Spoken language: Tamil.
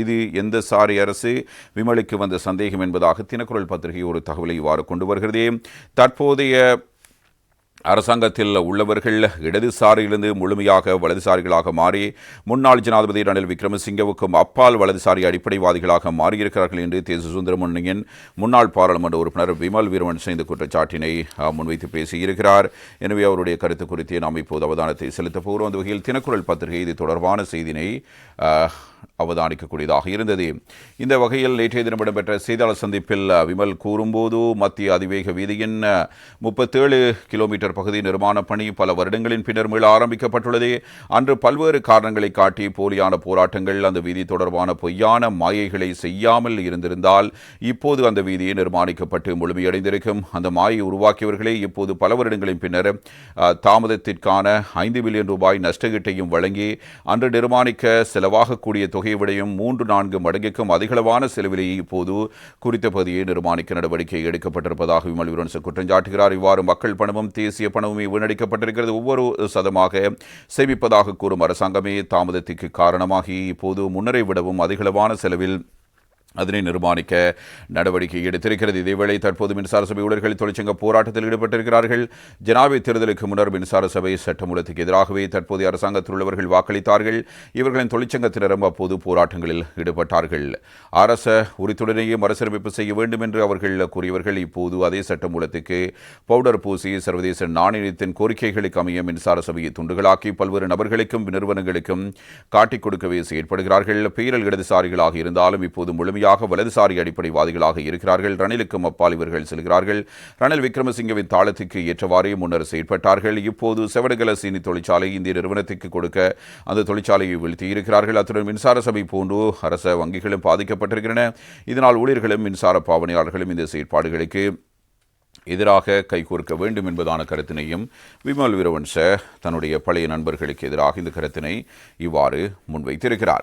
இது எந்த சாரி அரசு விமலுக்கு வந்த சந்தேகம் என்பதாக தினக்குரல் பத்திரிகை ஒரு தகவலை இவ்வாறு கொண்டு வருகிறது. தற்போதைய அரசாங்கத்தில் உள்ளவர்கள் இடதுசாரியிலிருந்து முழுமையாக வலதுசாரிகளாக மாறி முன்னாள் ஜனாதிபதி ரணில் விக்ரமசிங்கவுக்கும் அப்பால் வலதுசாரி அடிப்படைவாதிகளாக மாறியிருக்கிறார்கள் என்று தேசிய சுதந்திர முன்னியின் முன்னாள் பாராளுமன்ற உறுப்பினர் விமல் வீரவன் சேர்ந்த குற்றச்சாட்டினை முன்வைத்து பேசியிருக்கிறார். எனவே அவருடைய கருத்து குறித்து நாம் இப்போது அவதானத்தை செலுத்தப் போகிறோம். அந்த வகையில் தினக்குரல் பத்திரிகை இது தொடர்பான செய்தினை அவதானிக்கக்கூடியதாக இருந்தது. இந்த வகையில் நேற்றைய தினம் இடம்பெற்ற செய்தியாளர் சந்திப்பில் விமல் கூறும்போது மத்திய அதிவேக வீதியின் முப்பத்தேழு கிலோமீட்டர் பகுதி நிர்மாண பணி பல வருடங்களின் பின்னர் மீள ஆரம்பிக்கப்பட்டுள்ளது. அன்று பல்வேறு காரணங்களை காட்டி போலியான போராட்டங்கள் அந்த வீதி தொடர்பான பொய்யான மாயைகளை செய்யாமல் இருந்திருந்தால் இப்போது அந்த வீதியை நிர்மாணிக்கப்பட்டு முழுமையடைந்திருக்கும். அந்த மாயை உருவாக்கியவர்களே இப்போது பல வருடங்களின் பின்னர் தாமதத்திற்கான ஐந்து பில்லியன் ரூபாய் நஷ்டகீட்டையும் வழங்கி அன்று நிர்மாணிக்க செலவாகக்கூடிய தொகை விடையும் மூன்று நான்கு மடங்குக்கும் அதிகளவான செலவிலேயே இப்போது குறித்த பகுதியை நிர்மாணிக்க நடவடிக்கை எடுக்கப்பட்டிருப்பதாக விமல் வீரன்ச குற்றம் சாட்டுகிறார். இவ்வாறு மக்கள் பணமும் தேசிய பணமுமே வீணடிக்கப்பட்டிருக்கிறது. ஒவ்வொரு சதமாக சேமிப்பதாக கூறும் அரசாங்கமே தாமதத்திற்கு காரணமாகி இப்போது முன்னரை விடவும் அதிகளவான செலவில் அதனை நிர்மாணிக்க நடவடிக்கை எடுத்திருக்கிறது. இதேவேளை தற்போது மின்சார சபை ஊழியர்கள் தொழிற்சங்க போராட்டத்தில் ஈடுபட்டிருக்கிறார்கள். ஜனாபி தேர்தலுக்கு முன்னர் மின்சார சபை சட்டமூலத்துக்கு எதிராகவே தற்போதைய அரசாங்கத்தில் உள்ளவர்கள் வாக்களித்தார்கள். இவர்களின் தொழிற்சங்கத்தினரும் அப்போது போராட்டங்களில் ஈடுபட்டார்கள். அரச உரித்துடனேயே மறுசீரமைப்பு செய்ய வேண்டும் என்று அவர்கள் கூறியவர்கள் இப்போது அதே சட்டமூலத்துக்கு பவுடர் பூசி சர்வதேச நாணயத்தின் கோரிக்கைகளுக்கு அமைய மின்சார சபையை துண்டுகளாக்கி பல்வேறு நபர்களுக்கும் நிறுவனங்களுக்கும் காட்டிக் கொடுக்கவே செயற்படுகிறார்கள். பேரல் இடதுசாரிகளாக இருந்தாலும் இப்போது முழுமையாக முழுமையாக வலதுசாரி அடிப்படைவாதிகளாக இருக்கிறார்கள். ரணிலுக்கும் அப்பால் இவர்கள் செல்கிறார்கள். ரணில் விக்ரமசிங்கவின் தாளத்துக்கு ஏற்றவாறே முன்னர் செயற்பட்டார்கள். இப்போது செவடகல சீனி தொழிற்சாலை இந்திய நிறுவனத்துக்கு கொடுக்க அந்த தொழிற்சாலையை வீழ்த்தியிருக்கிறார்கள். அத்துடன் மின்சார சபை போன்று அரச வங்கிகளும் பாதிக்கப்பட்டிருக்கின்றன. இதனால் ஊழியர்களும் மின்சார பாவனையாளர்களும் இந்த செயற்பாடுகளுக்கு எதிராக கைகோர்க்க வேண்டும் என்பதான கருத்தினையும் விமல் வீரவன்ச தன்னுடைய பழைய நண்பர்களுக்கு எதிராக இந்த கருத்தினை இவ்வாறு முன்வைத்திருக்கிறார்.